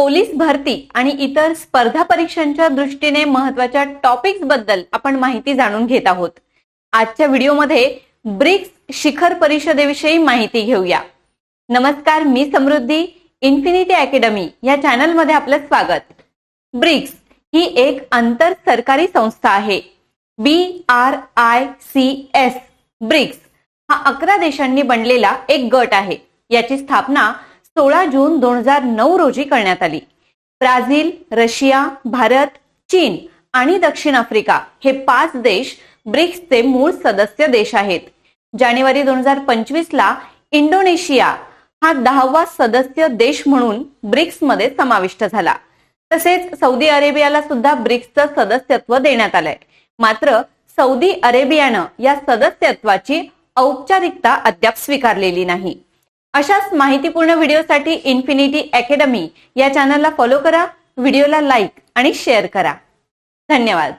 Police भरती आणि इतर स्पर्धा परीक्षांच्या दृष्टीने महत्त्वाच्या टॉपिक्सबद्दल आपण माहिती जाणून घेत आहोत. आजच्या व्हिडिओमध्ये ब्रिक्स शिखर परिषदेविषयी माहिती घेऊया. नमस्कार मी समृद्धी इन्फिनिटी अकॅडमी या चॅनलमध्ये आपलं स्वागत. ब्रिक्स ही एक आंतर सरकारी संस्था आहे. B R I C S BRICS हा अकरा देशांनी बनलेला एक गट आहे. याची स्थापना सोळा जून दोन हजार नऊ रोजी करण्यात आली. ब्राझील रशिया भारत चीन आणि दक्षिण आफ्रिका हे पाच देश ब्रिक्सचे मूळ सदस्य देश आहेत. जानेवारी दोन हजार पंचवीस ला इंडोनेशिया हा दहावा सदस्य देश म्हणून ब्रिक्समध्ये समाविष्ट झाला. तसेच सौदी अरेबियाला सुद्धा ब्रिक्सचं सदस्यत्व देण्यात आलंय. मात्र सौदी अरेबियानं या सदस्यत्वाची औपचारिकता अद्याप स्वीकारलेली नाही. अशाच माहितीपूर्ण व्हिडिओसाठी इन्फिनिटी अकॅडमी या चॅनलला फॉलो करा व्हिडिओला लाईक आणि शेअर करा. धन्यवाद.